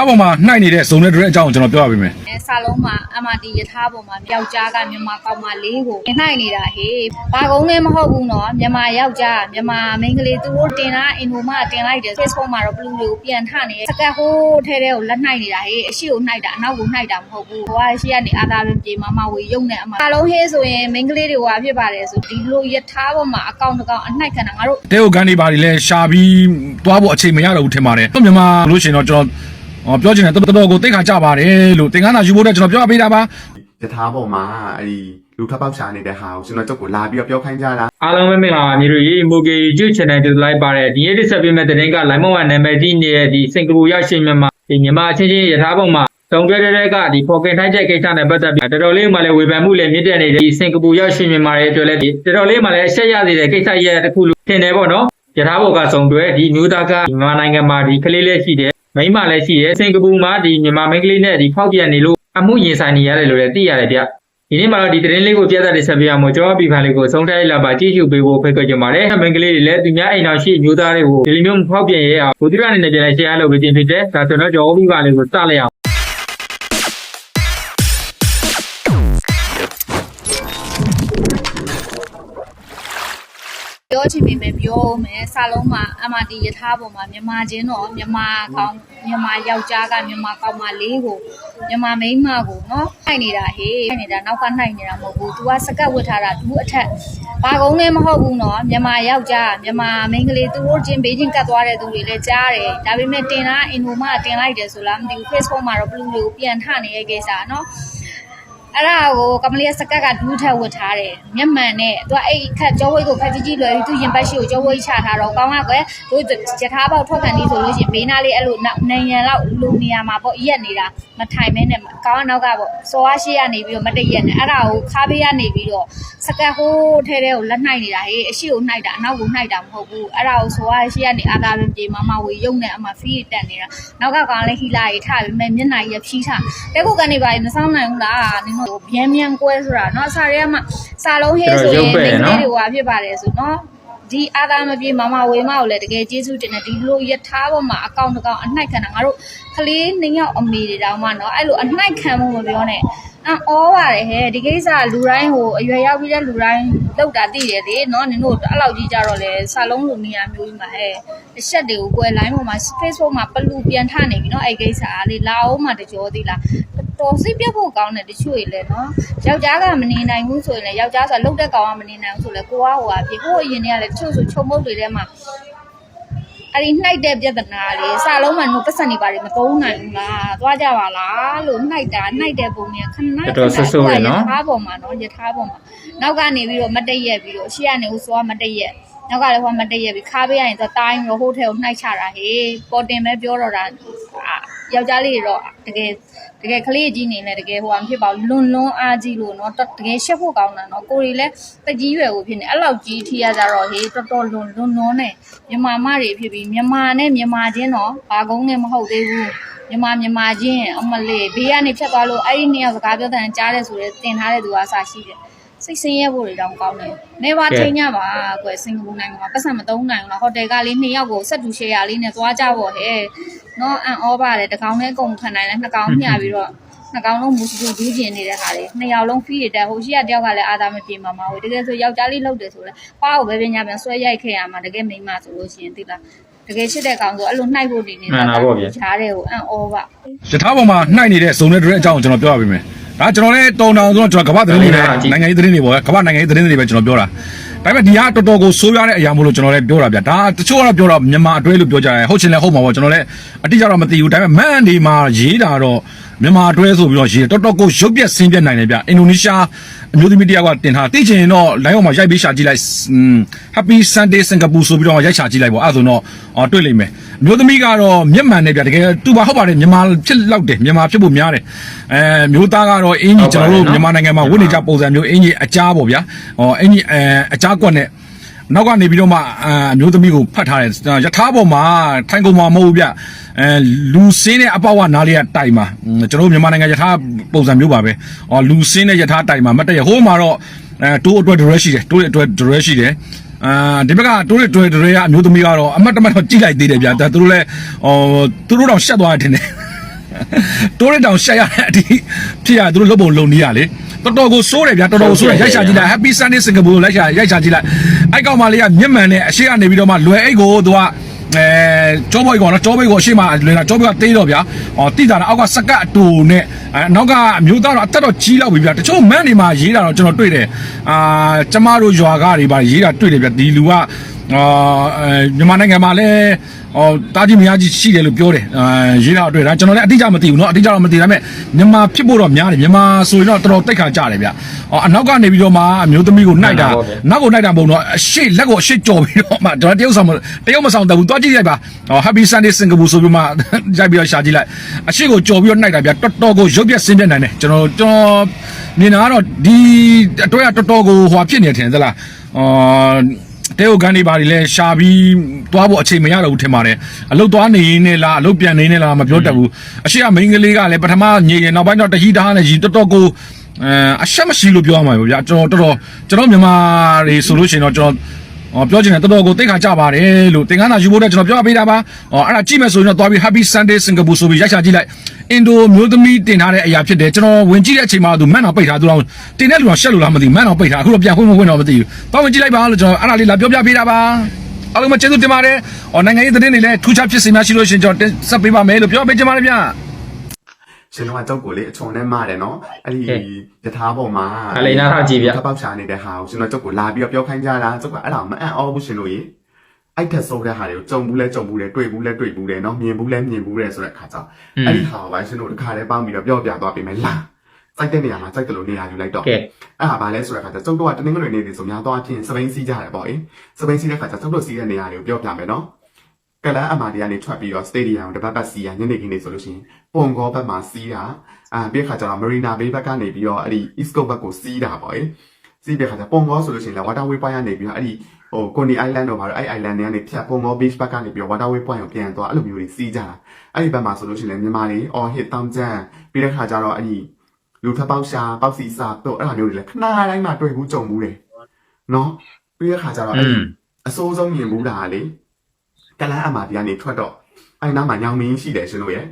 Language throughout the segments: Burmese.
အပေါ်မှာနှိုက်နေတဲ့ဇုံတဲ့တဲ့အကြောင်းကိုကျွန်တော်ပြောပြပေးမယ်အဲစာလုံးမှာ MRT ယထာပေါ်မှာယောက်ျားကမြန်မာကောင်မလေးကိုနှိုက်နေတာဟေးဘာကုန်းလည်းမဟုတ်ဘူးနော်မြန်မာယောက်ျားမြန်မာမိန်းကလေးသူတို့တင်တာအင်ဒိုမတင်လိုက်တယ် Facebook မှာတော့ဘလူးလေးကိုပြန်ထနေတယ်စကတ်ဟိုးထဲထဲကိုလက်နှိုက်နေတာဟေးအရှိကိုနှိုက်တာအနောက်ကိုနှိုက်တာမဟုတ်ဘူးဟိုကရှိကနေအာသာပင်ပြေမမဝေရုံနဲ့အမစာလုံးဟေးဆိုရင်မိန်းကလေးတွေဟွာဖြစ်ပါတယ်ဆိုဒီလိုယထာပေါ်မှာအကောင့်တစ်ကောင်အနှိုက်ခံတာငါတို့တဲကိုကန်နေပါလေလဲရှာပြီးသွားဖို့အချိန်မရတော့ဘူးထင်ပါတယ်တော့မြန်မာလို့ရှိရင်တော့ကျွန်တော် ဟောပြောချင်တယ်တော်တော်ကိုသိခါကြပါတယ်လို့သင်္ကန်းသာယူဖို့အတွက်ကျွန်တော်ပြောပေးတာပါယထာပေါ်မှာအဲ့ဒီလူထပ်ပေါက်ချနေတဲ့ဟာကိုကျွန်တော်တို့ကိုလာပြီးတော့ပြောခိုင်းကြတာအားလုံးပဲမင်္ဂလာပါညီတို့ရေမိုကေ YouTube channel တူလိုက်ပါတဲ့ဒီနေ့တစ်ဆက်ပေးမဲ့တဲ့တင်က line 1နာမည်ကြီးနေတဲ့ဒီစင်ကာပူရောက်ရှင်မြန်မာဒီမြန်မာအချင်းချင်းရထားပုံမှာတုံပြတဲ့တဲ့ကဒီ pocket ထိုက်တဲ့ကိစ္စနဲ့ပတ်သက်ပြီးတော်တော်လေးမှလည်းဝေဖန်မှုလည်းမြင့်တက်နေတဲ့ဒီစင်ကာပူရောက်ရှင်မြန်မာတွေအတွက်လည်းဒီတော်တော်လေးမှလည်းအဆက်ရသေးတဲ့ကိစ္စရဲ့တစ်ခုလို့ထင်တယ်ပေါ့နော်ရထားဘောကစုံတွဲဒီမျိုးသားကမြန်မာနိုင်ငံမှာဒီကလေးလေးရှိတယ် မိန်းမလည်းရှိတယ်စင်ကာပူမှာဒီမြန်မာမိန်းကလေးနဲ့ဒီဖောက်ပြန်နေလို့အမှုရင်ဆိုင်နေရတယ်လို့လည်းသိရတယ်ဗျဒီနေ့မှာတော့ဒီသတင်းလေးကိုပြသတဲ့ဆက်ပြရမှာကျွန်တော်ပြည်ဖန်လေးကိုဆုံးထိုက်လာပါကြည့်ရှုပေးဖို့ဖိတ်ခေါ်ကြပါတယ်။မင်္ဂလေးတွေလည်းသူများအိမ်တော်ရှိမျိုးသားတွေကိုဒီလိုမျိုးဖောက်ပြန်ရဲအောင်ကိုတိရအနေနဲ့ပြန်လဲ share လုပ်ပေးခြင်းဖြစ်တယ်။ဒါဆိုတော့ကျွန်တော်ပြည်ဖန်လေးကိုစလိုက်အောင် ပြောချင်ပေမဲ့ပြောမယ်စာလုံးမှာ MRT ယထာပေါ်မှာမြန်မာချင်းတော့မြန်မာကောင်မြန်မာယောက်ျားကမြန်မာကောင်မလေးကိုမြန်မာမိန်းမကိုနော်နှိုက်နေတာဟေးနှိုက်နေတာနောက်ကနှိုက်နေတာမဟုတ်ဘူး तू ကစကတ်ဝတ်ထားတာ तू အထက်ဘာကုန်းလည်းမဟုတ်ဘူးနော်မြန်မာယောက်ျားမြန်မာမိန်းကလေးသူတို့ချင်းဘေးချင်းကတ်သွားတဲ့သူတွေလည်းကြားတယ်ဒါပေမဲ့တင်တာအင်ဒိုမတင်လိုက်တယ်ဆိုလားမသိဘူး Facebook မှာတော့ဘလူးလေးကိုပြန်ထနေတဲ့ကိစ္စနော် အဲ့ဒါကိုကမလေးစကတ်ကဒူးထက်ဝတ်ထားတယ်မျက်မှန်နဲ့သူကအဲ့ခက်ကြောဝိတ်ကိုခက်ကြီးကြီးလွယ်ပြီးသူရင်ပတ်ရှိကိုကြောဝိတ်ချထားတော့ကောင်းကကွယ်တို့ယထာပေါက်ထောက်ခံနေဆိုလို့ရှိရင်ဘေးနားလေးအဲ့လိုနိုင်ရန်လောက်လူနေရာမှာပေါ့ရက်နေတာမထိုင်မဲနဲ့ကောင်းကနောက်ကပေါ့စောအားရှိရနေပြီးတော့မတည့်ရက်နဲ့အဲ့ဒါကိုခါပေးရနေပြီးတော့စကတ်ဟိုးထဲထဲကိုလက်နှိုက်နေတာဟေးအရှိကိုနှိုက်တာအနောက်ကိုနှိုက်တာမဟုတ်ဘူးအဲ့ဒါကိုစောအားရှိရနေအာသာပင်ပြေမမဝေရုံနဲ့အမဖီးတက်နေတာနောက်ကကောင်လေးဟီလာကြီးထားပြီးမဲ့မျက်နှာကြီးဖြီးထားတဲခုကနေပါမဆောင်နိုင်ဘူးလားနင်တို့ဗျမ်းမြန်ကွဲဆိုတာเนาะအစာရဲကမှစာလုံးဟေးဆိုရင်မိန်းကလေးတွေဟွာဖြစ်ပါတယ်ဆိုเนาะဒီအာသာမပြေမမဝေမကိုလည်းတကယ်ကျေးဇူးတင်တယ်ဒီလိုယထာပေါ်မှာအကောင့်တစ်ကောင်အနှိုက်ခံတာငါတို့ကလေးနှစ်ယောက်အမေတွေတောင်မှเนาะအဲ့လိုအနှိုက်ခံမှုမပြောနဲ့အော်ပါတယ်ဟဲ့ဒီကိစ္စလူတိုင်းဟိုအရွယ်ရောက်ပြီးတဲ့လူတိုင်းလောက်တာသိတယ်လေเนาะနင်တို့အဲ့လောက်ကြီးကြတော့လေစာလုံးလိုနေရာမျိုးကြီးမှာဟဲ့အချက်တွေကိုကွယ် line ပေါ်မှာ Facebook မှာပလူပြန်ထနေပြီเนาะအဲ့ကိစ္စကလေလာအောင်မှတကြောသေးလား တော်စိတ်ပြတ်ဖို့ကောင်းတယ်တချို့တွေလည်းနော်ယောက်ျားကမနေနိုင်ဘူးဆိုရင်လည်းယောက်ျားဆိုလှုပ်တဲ့ကောင်ကမနေနိုင်ဘူးဆိုလည်းကိုကဟိုအဖြစ်ကိုအရင်တည်းကလည်းတချို့ဆိုခြုံမုတ်တွေထဲမှာအဲ့ဒီနှိုက်တဲ့ပြဿနာလေးစာလုံးမှာတော့ပတ်စံနေပါတယ်မကုန်းနိုင်ဘူးလားသွားကြပါလားလို့နှိုက်တာနှိုက်တဲ့ပုံမျိုးခဏခဏတော်ဆဆရနော်ထားပေါ်မှာနော်ယထာပေါ်မှာနောက်ကနေပြီးတော့မတည့်ရက်ပြီးတော့ရှေ့ကနေဦးစောကမတည့်ရက်နောက်ကလည်းဟိုမတည့်ရက်ပြီးခါပေးရရင်သွားတိုင်းရောဟိုထဲကိုနှိုက်ချတာဟေးပေါ်တင်ပဲပြောတော့တာ ယောက်ျားလေးတွေတော့တကယ်တကယ်ကလေးကြီးနေလဲတကယ်ဟိုဟာမဖြစ်ပါဘူးလွန်လွန်အားကြီးလို့နော်တကယ်ရှက်ဖို့ကောင်းတာနော်ကိုရီလည်းတကြီးရွယ်ကိုဖြစ်နေအဲ့လောက်ကြီးထီရကြတော့ဟေးတော်တော်လွန်လွန်လွန်နေမြန်မာမတွေဖြစ်ပြီးမြန်မာနဲ့မြန်မာချင်းတော့ဘာကုန်းနဲ့မဟုတ်သေးဘူးမြန်မာမြန်မာချင်းအမလေးဘေးကနေဖြတ်သွားလို့အဲ့ဒီနှစ်ယောက်စကားပြောတဲ့ကြားတဲ့ဆိုရဲတင်ထားတဲ့သူကစာရှိတယ် စိတ်ဆင်းရဲဖို့တွေတောင်ကောင်းတယ်။နေပါထိန်ကြပါကွယ်စင်ကာပူနိုင်ငံမှာပတ်စံမသုံးနိုင်ဘူးလားဟိုတယ်ကလေးနှစ်ယောက်ကိုဆက်တူရှယ်ယာလေးနဲ့သွားကြပေါ့ဟဲ့။နော်အန်အောပါတယ်တကောင်နဲ့ကုန်ခံနိုင်တယ်နှစ်ကောင်မျှပြီးတော့နှစ်ကောင်လုံးမူစတူဒူးကျင်နေတဲ့ဟာတွေနှစ်ယောက်လုံးဖီးရတဲ့ဟိုရှိရတယောက်ကလည်းအာသာမပြေမှာမဟုတ်တကယ်ဆိုယောက်ျားလေးလောက်တယ်ဆိုလဲပါကိုပဲပညာပြန်ဆွဲရိုက်ခဲ့ရမှာတကယ်မိန်းမဆိုလို့ရှိရင်သိလားတကယ်ရှိတဲ့ကောင်ဆိုအဲ့လိုနှိုက်ဖို့နေနေတာချားတဲ့ကိုအန်အောပါယထာပေါ်မှာနှိုက်နေတဲ့ဇုံတဲ့တဲ့အကြောင်းကိုကျွန်တော်ပြောပြပေးမယ် ဒါကျွန်တော်လည်းတုံတောင်ဆိုတော့ကျွန်တော်ကမ္ဘာသတင်းတွေပဲနိုင်ငံရေးသတင်းတွေပေါ့ကမ္ဘာနိုင်ငံရေးသတင်းတွေပဲကျွန်တော်ပြောတာဒါပေမဲ့ဒီဟာတော်တော်ကိုဆိုးရွားတဲ့အရာမို့လို့ကျွန်တော်လည်းပြောတာဗျဒါတချို့ကတော့ပြောတော့မြန်မာအတွဲလို့ပြောကြတယ်ဟုတ်ချင်လည်းဟုတ်မှာပေါ့ကျွန်တော်လည်းအတိအကျတော့မသိဘူးဒါပေမဲ့မန်ဒီမှာရေးတာတော့မြန်မာအတွဲဆိုပြီးတော့ရေးတော်တော်ကိုရုပ်ပြက်ဆင်းပြက်နိုင်တယ်ဗျအင်ဒိုနီးရှား အမျိုးသမီးတယောက်ကတင်ထားသိချင်ရင်တော့ line ပေါ်မှာရိုက်ပေးရှာကြည့်လိုက် Happy Sunday Singapore ဆိုပြီးတော့ရိုက်ရှာကြည့်လိုက်ပေါ့အဲ့ဒါဆိုတော့အော်တွေ့လိမ့်မယ်အမျိုးသမီးကတော့မျက်မှန်နဲ့ဗျတကယ်သူပါဟုတ်ပါတယ်မြန်မာဖြစ်လောက်တယ်မြန်မာဖြစ်ဖို့များတယ်အဲမျိုးသားကတော့အင်ကြီးကျွန်တော်တို့မြန်မာနိုင်ငံမှာဝတ်နေကြပုံစံမျိုးအင်ကြီးအကြားပေါ့ဗျာဟောအင်ကြီးအဲအကြားကွက်နဲ့နောက်ကနေပြီးတော့မှအမျိုးသမီးကိုဖတ်ထားတယ်ယထာပေါ်မှာထိုင်ကုန်မှာမဟုတ်ဘူးဗျ အဲလူစင်းတဲ့အပေါက်ကနားလေးကတိုင်မှာကျွန်တော်တို့မြန်မာနိုင်ငံယထာပုံစံမျိုးပါပဲဟောလူစင်းတဲ့ယထာတိုင်မှာမတ်တရဟိုးမှာတော့အဲတိုးအတွက် direct ရှိတယ်တိုးအတွက် direct ရှိတယ်အာဒီဘက်ကတိုးရတွဲတွဲကအမျိုးသမီးကတော့အမတ်တမတ်တော့ကြိလိုက်သေးတယ်ဗျာဒါသူတို့လည်းဟိုသူတို့တော့ရှက်သွားတယ်ထင်တယ်တိုးတဲ့တောင်ရှက်ရတဲ့အထိဖြစ်ရသူတို့လုပ်ပုံလုံနေရလေတော်တော်ကိုစိုးတယ်ဗျာတော်တော်ကိုစိုးတယ်ရိုက်ရှာကြည့်လိုက် Happy Sunday Singapore ကိုလိုက်ရှာရိုက်ရှာကြည့်လိုက်အဲ့ကောင်မလေးကမျက်မှန်နဲ့အရှိကနေပြီးတော့မှလွယ်အိတ်ကိုသူက အဲကျောဘွိုက်ကောနော်ကျောဘွိုက်ကိုအရှိမလွယ်တာကျောဘွိုက်ကတေးတော့ဗျာဟောတိတာတော့အောက်ကစကတ်အတူနဲ့အဲနောက်ကအမျိုးသားတော့အသက်တော့ကြီးလောက်ပြီဗျာတချို့မန်းတွေမှာရေးတာတော့ကျွန်တော်တွေ့တယ်အာကျမတို့ရွာကတွေပါရေးတာတွေ့တယ်ဗျာဒီလူက အာအဲမြန်မာနိုင်ငံမှာလည်းဟောတာကြီးမယားကြီးရှိတယ်လို့ပြောတယ်အဲရေးတော့တွေ့တာကျွန်တော်လည်းအတိအကျမသိဘူးเนาะအတိအကျတော့မသိဒါပေမဲ့မြန်မာဖြစ်ဖို့တော့များတယ်မြန်မာဆိုရင်တော့တော်တော်တိတ်ခါကြတယ်ဗျဟောအနောက်ကနေပြီးတော့မှအမျိုးသမီးကိုနှိုက်တာနောက်ကိုနှိုက်တာမဟုတ်တော့အရှိလက်ကိုအရှိကြော်ပြီးတော့မှကျွန်တော်တရုတ်ဆောင်မတရုတ်မဆောင်တတ်ဘူးတွားကြည့်လိုက်ပါဟော Happy Sunday Singapore ဆိုပြီးမှရိုက်ပြီးတော့ရှာကြည့်လိုက်အရှိကိုကြော်ပြီးတော့နှိုက်တာဗျတော်တော်ကိုရုပ်ပြက်ဆင်းပြက်နိုင်တယ်ကျွန်တော်ကျွန်တော်မြင်တာကတော့ဒီအတွဲကတော်တော်ကိုဟွာဖြစ်နေတယ်ထင်သလားအာ တဲဟုတ်ကန်နေပါလေလဲရှာပြီးသွားဖို့အချိန်မရတော့ဘူးထင်ပါတယ်အလုတ်သွားနေနေလားအလုတ်ပြန်နေနေလားမပြောတတ်ဘူးအရှိကမိန်းကလေးကလည်းပထမညင်ရင်နောက်ပိုင်းတော့တကြီးတားနဲ့ကြီးတော်တော်ကိုအဲအရှက်မရှိလို့ပြောရမှာပဲဗျာကျွန်တော်တော်တော်ကျွန်တော်မြန်မာတွေဆိုလို့ရှိရင်တော့ကျွန်တော် အော်ပြောချင်တယ်တော်တော်ကိုတိတ်ခါကြပါတယ်လို့သင်္ကန်းသာယူဖို့တော့ကျွန်တော်ပြောပေးတာပါ။အော်အဲ့ဒါကြည့်မယ်ဆိုရင်တော့သွားပြီး Happy Sunday Singapore ဆိုပြီးရိုက်ချကြည့်လိုက်။အင်ဒိုမျိုးသမီးတင်ထားတဲ့အရာဖြစ်တယ်ကျွန်တော်ဝင်ကြည့်တဲ့အချိန်မှာသူမန်တော်ပိတ်ထားသူတော့တင်တဲ့လူကရှက်လို့လားမသိဘူးမန်တော်ပိတ်ထားအခုတော့ပြန်ဖွင့်မဖွင့်တော့မသိဘူး။သွားဝင်ကြည့်လိုက်ပါလို့ကျွန်တော်အဲ့ဒါလေးလာပြောပြပေးတာပါ။အားလုံးမကျေးဇူးတင်ပါတယ်။အော်နိုင်ငံရေးသတင်းတွေလည်းထူးခြားဖြစ်စေများရှိလို့ရှိရင်ကျွန်တော်တင်ဆက်ပေးပါမယ်လို့ပြောပေးချင်ပါတယ်ဗျာ။ ရှင်တို့ကကြောက်ကိုလေအချုံနဲ့မတယ်နော်အဲ့ဒီယထာပေါ်မှာထပေါက်ချာနေတဲ့ဟာကိုရှင်တို့ကြောက်ကိုလာပြီးတော့ပြောခိုင်းကြတာကြောက်ကအဲ့ဒါမအံ့ဩဘူးရှင်တို့ရေအဲ့ထက်ဆိုးတဲ့ဟာတွေကိုကြုံဘူးလဲကြုံဘူးလဲတွေ့ဘူးလဲတွေ့ဘူးလဲနော်မြင်ဘူးလဲမြင်ဘူးလဲဆိုတဲ့ခါကြောင့်အဲ့ဒီဟာကိုပဲရှင်တို့တစ်ခါတည်းပေါင်းပြီးတော့ပြောပြသွားပေးမယ်လားစိုက်တဲ့နေရာမှာစိုက်တယ်လို့နေရာယူလိုက်တော့ကဲအဲ့ဒါဘာလဲဆိုတဲ့ခါကျကျုပ်တို့ကတနင်္ဂနွေနေ့တွေဆိုများတော့အဖြစ်စပိန်စီးကြတယ်ပေါ့အေးစပိန်စီးတဲ့ခါကျကျုပ်တို့စီးတဲ့နေရာတွေကိုပြောပြမယ်နော် ကလန်အမာဒီကနေထွက်ပြီးတော့စတေဒီယံကိုတစ်ပတ်ပတ်စီးရညနေခင်းနေဆိုလို့ရှိရင်ပုံကောဘက်မှာစီးတာအာပြီးခါကျတော့မရီနာဘေးဘက်ကနေပြီးတော့အဲ့ဒီ East Coast ဘက်ကိုစီးတာပေါ့အေးစီးတဲ့ခါကျပုံကောဆိုလို့ရှိရင်လည်း Waterway Point ကနေပြီးတော့အဲ့ဒီဟို Coney Island တော့ပါတော့အဲ့ island တွေကနေဖြတ်ပုံကော beach ဘက်ကနေပြီးတော့ Waterway Point ကိုပြန်သွားအဲ့လိုမျိုးတွေစီးကြတာအဲ့ဒီဘက်မှာဆိုလို့ရှိရင်လည်းမြန်မာတွေ all hit တောင်းကျန်ပြီးတဲ့ခါကျတော့အဲ့ဒီလူထပ်ပေါက်ရှာပေါက်စီစာတော့အဲ့လိုမျိုးတွေလည်းခဏတိုင်းမှာတွေ့ဘူးကြုံဘူးတယ်နော်ပြီးတဲ့ခါကျတော့อืအဲ့มအစိုးဆုံးမြင်ဘူးတာလေ ကလန်းအမာဒီကနေထွက်တော့အဲ့နားမှာညောင်မင်းရှိတယ်ရှင်တို့ရဲ့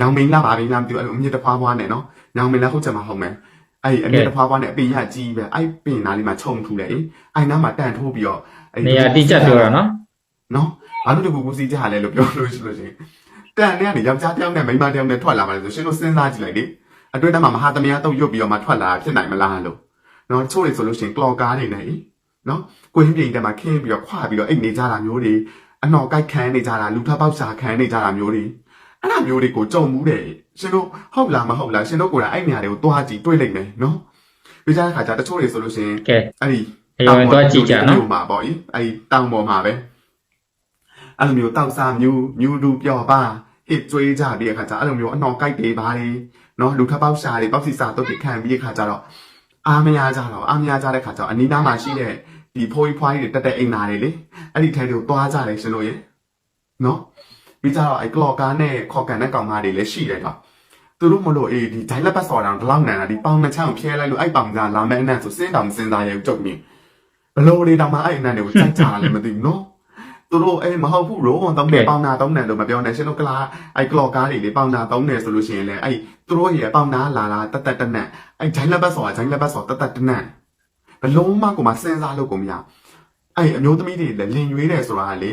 ညောင်မင်းလားပါဘင်းလားမသိဘူးအဲ့လိုအမြင့်တစ်ဖွားဖွားနဲ့နော်ညောင်မင်းလားဟုတ်ချင်မှာဟုတ်မယ်အဲ့အမြင့်တစ်ဖွားဖွားနဲ့အပင်ရကြီးပဲအဲ့ပင်နားလေးမှာခြုံထူတယ်အေးအဲ့နားမှာတန်ထိုးပြီးတော့နေရာတိကျပြောတာနော်နော်ဘာလို့ဒီကူကူစီးကြလဲလို့ပြောလို့ရှိလို့ရှင်တန်တဲ့ကနေယောက်ျားတစ်ယောက်နဲ့မိန်းမတစ်ယောက်နဲ့ထွက်လာပါလေဆိုရှင်တို့စဉ်းစားကြည့်လိုက်လေအတွင်းထဲမှာမဟာသမယတုတ်ရွတ်ပြီးတော့မှထွက်လာဖြစ်နိုင်မလားလို့နော်ချို့တွေဆိုလို့ရှိရင်ကလော်ကားနေနေနော်ကိုရင်းပြင်းထဲမှာခင်းပြီးတော့ခွာပြီးတော့အိတ်နေကြတာမျိုးတွေ အနော်ကိုက်ခန်းနေကြတာလူထပ်ပေါက်စာခန်းနေကြတာမျိုးတွေအဲ့လိုမျိုးတွေကိုကြုံမှုတယ်ရှင်တို့ဟုတ်လားမဟုတ်လားရှင်တို့ကိုယ်တိုင်အဲ့နေရာတွေကိုတွားကြည့်တွေ့လိုက်မယ်နော်ပြကြတဲ့ခါကျတချို့တွေဆိုလို့ရှိရင်ကဲအဲ့ဒီအရင်တော့ကြည့်ကြနော်မှာပေါ့ဤအဲ့ဒီတောင်ပေါ်မှာပဲအဲ့လိုမျိုးတောက်စားမျိုးမျိုးလူပြော့ပါဟစ်ကျွေးကြပြီးတဲ့ခါကျအဲ့လိုမျိုးအနှော်ကြိုက်တွေပါလေနော်လူထပ်ပေါက်ရှာတွေပေါက်စီစာတုတ်တွေခံပြီးတဲ့ခါကျတော့အားမရကြတော့အားမရကြတဲ့ခါကျတော့အနီးနားမှာရှိတဲ့ ဒီဖိုးကြီးဖွားကြီးတွေတက်တဲ့အိမ်သားတွေလေအဲ့ဒီထဲတွေကိုတွားကြတယ်ရှင်တို့ရေနော်ပြီးကြတော့အဲ့ကလော့ကားနဲ့ခေါ်ကန်တဲ့ကောင်မတွေလည်းရှိတယ်တော့သူတို့မလို့အေးဒီဒိုင်လက်ပတ်စော်တောင်ဒီလောက်နန်တာဒီပေါင်နှစ်ချောင်းဖျဲလိုက်လို့အဲ့ပေါင်ကလာမဲ့အနံ့ဆိုစင်းတောင်မစင်းသားရဲ့ကြုတ်မြင်ဘလို့လေးတောင်မှအဲ့အနံ့တွေကိုကြိုက်ကြတယ်မသိဘူးနော်သူတို့အေးမဟုတ်ဘူးရောတောင်းတယ်ပေါင်နာတောင်းတယ်လို့မပြောနဲ့ရှင်တို့ကလာအဲ့ကလော့ကားတွေလေပေါင်နာတောင်းတယ်ဆိုလို့ရှိရင်လေအဲ့သူတို့ရဲ့ပေါင်နာလာလာတက်တက်တနက်အဲ့ဂျိုင်းလက်ဘတ်ဆော်ဂျိုင်းလက်ဘတ်ဆော်တက်တက်တနက် ဘလုံးမကိုမစဉ်းစားလို့ကိုမရအဲ့အမျိုးသမီးတွေလည်းလင်ရွေးတယ်ဆိုတာလေ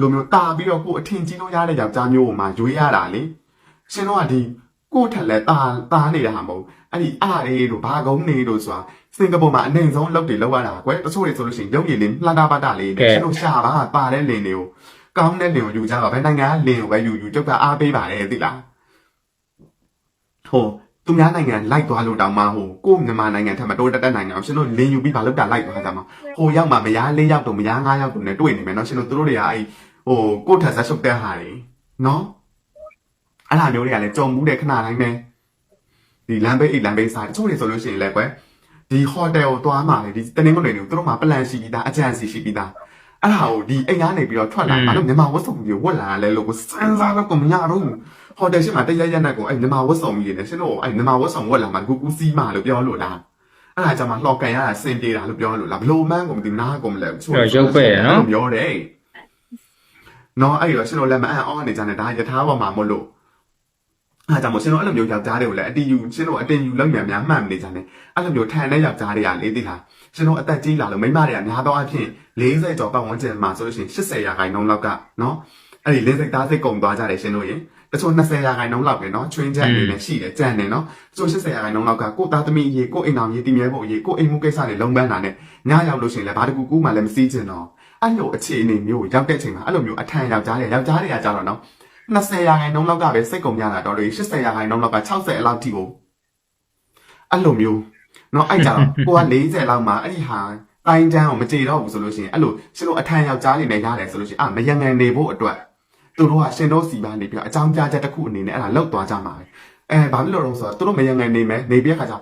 လိုမျိုးတာပြီးတော့ကိုအထင်ကြီးလို့ရတဲ့ယောက်ျားမျိုးကိုမှရွေးရတာလေရှင်တို့ကဒီကိုထက်လဲတာတာနေတာမဟုတ်အဲ့ဒီအားလေးတို့ဘာကုန်းနေတို့ဆိုတာစင်ကာပူမှာအနိုင်ဆုံးလုပ်တွေလောက်ရတာကွယ်တချို့တွေဆိုလို့ရှိရင်ရုပ်ရည်လေးလှတာပါတာလေးနဲ့ရှင်တို့ရှာပါပါတဲ့လင်တွေကိုကောင်းတဲ့လင်ကိုယူကြပါဘယ်နိုင်ငံကလင်ကိုပဲယူယူကျုပ်ကအားပေးပါတယ်သိလားဟို သူများနိုင်ငံလိုက်သွားလို့တောင်မှဟိုကိုမြန်မာနိုင်ငံထက်မတိုးတက်တဲ့နိုင်ငံကိုရှင်တို့လင်ယူပြီးဘာလုပ်တာလိုက်သွားကြမှာဟိုရောက်မှမရား၄ရောက်တော့မရား၅ရောက်တော့နဲ့တွေ့နေမယ်နော်ရှင်တို့သူတို့တွေကအဲ့ဟိုကိုထက်ဆက်ရှုပ်တဲ့ဟာတွေနော်အဲ့လိုမျိုးတွေကလည်းကြုံမှုတဲ့ခဏတိုင်းပဲဒီလမ်းဘေးအိတ်လမ်းဘေးစားတချို့တွေဆိုလို့ရှိရင်လည်းကွယ်ဒီဟိုတယ်ကိုသွားမှလေဒီတနင်္ဂနွေနေ့ကိုသူတို့မှာပလန်ရှိပြီးသားအကြံစီရှိပြီးသားအဲ့ဒါကိုဒီအိမ်ကနေပြီးတော့ထွက်လာဘာလို့မြန်မာဝတ်စုံကြီးဝတ်လာလဲလို့ကိုစမ်းစားတော့ကိုမရတော့ဘူး ဟိုတယ်ရှိမှတရရက်နဲ့ကိုအဲ့မြန်မာဝတ်စုံကြီးနေရှင်တို့အဲ့မြန်မာဝတ်စုံဝတ်လာမှကူကူစီးမှလို့ပြောလို့လားအဲ့ဒါကြောင့်မှလှော်ကန်ရတာစင်ပြေတာလို့ပြောလို့လားဘလို့မှန်းကိုမသိနားကိုမလဲပြောတယ်နော်အဲ့တော့ရှင်တို့လည်းမအံ့ဩနေကြနဲ့ဒါယထာပေါ်မှာမလို့အားကြောင့်မို့ရှင်တို့အဲ့လိုမျိုးယောက်ျားတွေကိုလည်းအတီးယူရှင်တို့အတင်ယူလောက်မြန်များမှတ်မနေကြနဲ့အဲ့လိုမျိုးထန်တဲ့ယောက်ျားတွေကလေးသိလားရှင်တို့အသက်ကြီးလာလို့မိန်းမတွေကများသောအားဖြင့်40ကျော်ပတ်ဝန်းကျင်မှာဆိုလို့ရှိရင်80ရာခိုင်နှုန်းလောက်ကနော်အဲ့ဒီလင်းစိတ်သားစိတ်ကုန်သွားကြတယ်ရှင်တို့ရင် တချို့20ရာခိုင်နှုန်းလောက်ပဲနော်ချွင်းချက်အနေနဲ့ရှိတယ်ကြံ့တယ်နော်တချို့80ရာခိုင်နှုန်းလောက်ကကိုသားသမီးအရေးကိုအိမ်အောင်ရေးတည်မြဲဖို့အရေးကိုအိမ်မှုကိစ္စတွေလုံးပန်းတာနဲ့ညရောက်လို့ရှိရင်လည်းဘာတကူကူမှလည်းမစည်းကျင်တော့အဲ့လိုအခြေအနေမျိုးရောက်တဲ့ချိန်မှာအဲ့လိုမျိုးအထန်ယောက်ျားတွေယောက်ျားတွေကကြတော့နော် 20ရာခိုင်နှုန်းလောက်ကပဲစိတ်ကုန်ကြတာတော့လေ80ရာခိုင်နှုန်းလောက်က60အလောက်ထိကိုအဲ့လိုမျိုးเนาะအဲ့ကြတော့ကိုက40လောက်မှာအဲ့ဒီဟာတိုင်းတန်းကိုမကြေတော့ဘူးဆိုလို့ရှိရင်အဲ့လိုရှင်တို့အထန်ယောက်ျားနေနဲ့ရတယ်ဆိုလို့ရှိရင်အာမယံငံနေဖို့အတွက် သူတို့ကရှင်တို့စီပါနေပြီးတော့အကြောင်းကြားချက်တစ်ခုအနေနဲ့အဲ့ဒါလောက်သွားကြမှာပဲအဲဘာဖြစ်လို့လဲဆိုတော့သူတို့မယံငံနေမယ်နေပြီးခါကျ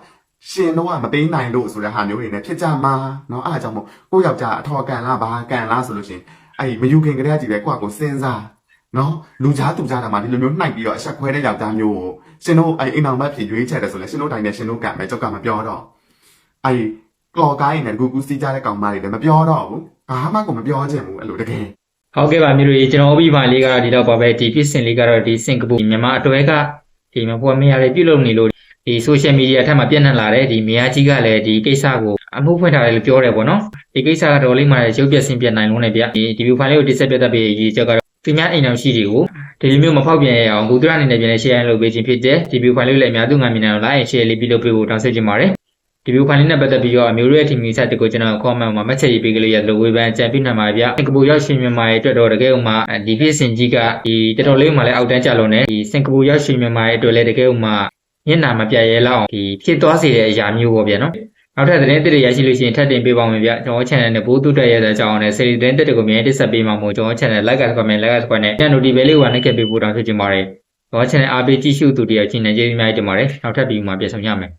ရှင်တို့ကမပေးနိုင်လို့ဆိုတဲ့ဟာမျိုးတွေနဲ့ဖြစ်ကြမှာเนาะအဲ့ဒါကြောင့်မို့ကိုယောက်ျားအထော်ကန်လားဘာကန်လားဆိုလို့ရှိရင်အဲ့ဒီမယူခင်ကလေးကကြည့်ပဲကိုကကိုစဉ်းစား နော်လူကြားသူကြားတာမှာဒီလိုမျိုးနှိုက်ပြီးတော့အဆက်ခွဲတဲ့ယောက်ျားမျိုးကိုရှင်တို့အဲ့အိမ်အောင်မဖြစ်ရွေးချယ်တယ်ဆိုလဲရှင်တို့တိုင်းနဲ့ရှင်တို့ကံပဲကြောက်ကမပြောတော့အဲ့ကလော်ကိုင်းနဲ့ဂူဂူစီးကြတဲ့ကောင်မတွေလည်းမပြောတော့ဘူးဘာမှကိုမပြောချင်ဘူးအဲ့လိုတကယ် ဟုတ်ကဲ့ပါမျိုးတို့ရေကျွန်တော်ဥပ္ပမာလေးကတော့ဒီတော့ပါပဲဒီဖြစ်စဉ်လေးကတော့ဒီစင်ကာပူမြန်မာအတွဲကဒီမပေါ်မရတွေပြုလုပ်နေလို့ဒီ social media ထက်မှပြန့်နှံ့လာတဲ့ဒီမယားကြီးကလည်းဒီကိစ္စကိုအမှုဖွင့်ထားတယ်လို့ပြောတယ်ပေါ့နော်ဒီကိစ္စကတော့လေးမှလည်းရုပ်ပြဆင်းပြနိုင်လုံးနဲ့ဗျဒီဒီဗီဒီယိုဖိုင်လေးကိုတိဆက်ပြတ်ပြီးရေးချက်ကတော့သူများအိမ်တော်ရှိတွေကိုဒီလိုမျိုးမဖောက်ပြန်ရအောင်ဘူတရအနေနဲ့ပြန်လဲ share လုပ်ပေးခြင်းဖြစ်တဲ့ဒီဗီဒီယိုဖိုင်လေးကိုလည်းအများသူငါမြင်နိုင်အောင် like share လေးပြုလုပ်ပေးဖို့တောင်းဆိုချင်ပါတယ် ဒီဗီဒီယိုဖိုင်လေးနဲ့ပတ်သက်ပြီးတော့အမျိုးတို့ရဲ့ team ကြီးစတဲ့ကိုကျွန်တော် comment မှာမှတ်ချက်ရေးပေးကလေးရလို့ဝေဖန်ကြံပြနိုင်ပါဗျစင်ကာပူရောက်ရှင်မြန်မာရဲ့အတွက်တော့တကယ်ဥမာဒီဖြစ်စဉ်ကြီးကဒီတော်တော်လေးမှလည်းအောက်တန်းကျလုံးနဲ့ဒီစင်ကာပူရောက်ရှင်မြန်မာရဲ့အတွက်လည်းတကယ်ဥမာညနာမပြတ်ရဲလောက်ဒီဖြစ်သွားစေတဲ့အရာမျိုးပေါ့ဗျာနော်နောက်ထပ်သတင်းသစ်တွေရရှိလို့ရှိရင်ထပ်တင်ပေးပါမယ်ဗျကျွန်တော် channel နဲ့ဘိုးတူတက်ရတဲ့အကြောင်းနဲ့ series သတင်းသစ်တွေကိုမြင်တက်ဆက်ပေးမှာမို့ကျွန်တော် channel like က comment like က comment နဲ့ notification လေးကိုနှိပ်ခဲ့ပေးဖို့တောင်းဆိုချင်ပါတယ်ကျွန်တော် channel အားပေးကြည့်ရှုသူတွေအချင်းနဲ့ကျေးဇူးများတင်ပါတယ်နောက်ထပ်ဗီဒီယိုမှာပြန်ဆောင်ရမယ်